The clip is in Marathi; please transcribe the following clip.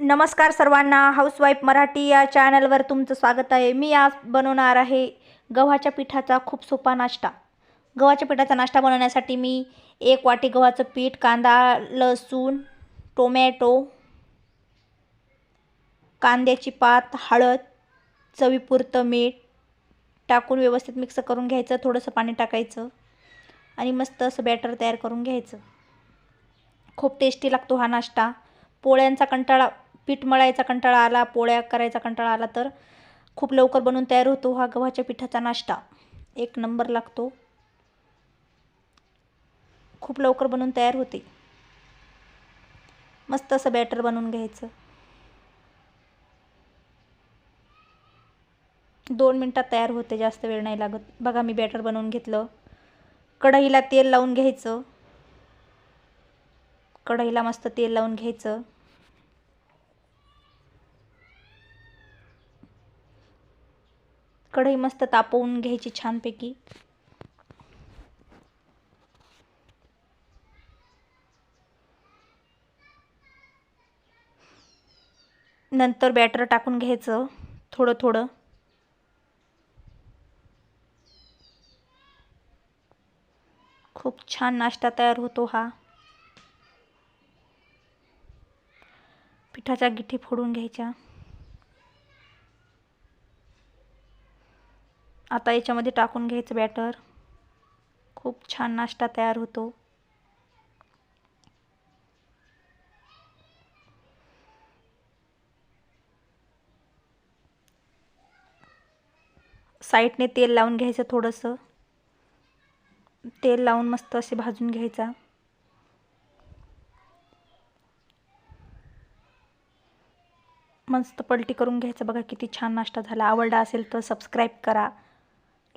नमस्कार सर्वांना. हाऊसवाईफ मराठी या चॅनलवर तुमचं स्वागत आहे. मी आज बनवणार आहे गव्हाच्या पिठाचा खूप सोपा नाश्ता. गव्हाच्या पिठाचा नाश्ता बनवण्यासाठी मी एक वाटी गव्हाचं पीठ कांदा लसूण टोमॅटो कांद्याची पात हळद चवीपुरतं मीठ टाकून व्यवस्थित मिक्स करून घ्यायचं. थोडंसं पाणी टाकायचं आणि मस्त असं बॅटर तयार करून घ्यायचं. खूप टेस्टी लागतो हा नाश्ता. पोळ्यांचा कंटाळा पीठ मळायचा कंटाळा आला पोळ्या करायचा कंटाळा आला तर खूप लवकर बनवून तयार होतो हा गव्हाच्या पिठाचा नाश्ता. एक नंबर लागतो. खूप लवकर बनवून तयार होते. मस्त असं बॅटर बनवून घ्यायचं. दोन मिनटात तयार होते जास्त वेळ नाही लागत. बघा मी बॅटर बनवून घेतलं. कढईला तेल लावून घ्यायचं. कढईला मस्त तेल लावून घ्यायचं. कढई मस्त तापवून घ्यायची छानपैकी. नंतर बॅटर टाकून घ्यायचं थोडं थोडं. खूप छान नाश्ता तयार होतो हा. पिठाच्या गिठी फोडून घ्यायच्या. आता याच्यामध्ये टाकून घ्यायचं बॅटर खूप छान नाश्ता तयार होतो. साईडने तेल लावून घ्यायचं थोडंसं. तेल लावून मस्त असे भाजून घ्यायचा. मस्त पलटी करून घ्यायचं. बघा किती छान नाश्ता झाला. आवडला असेल तर सबस्क्राईब करा.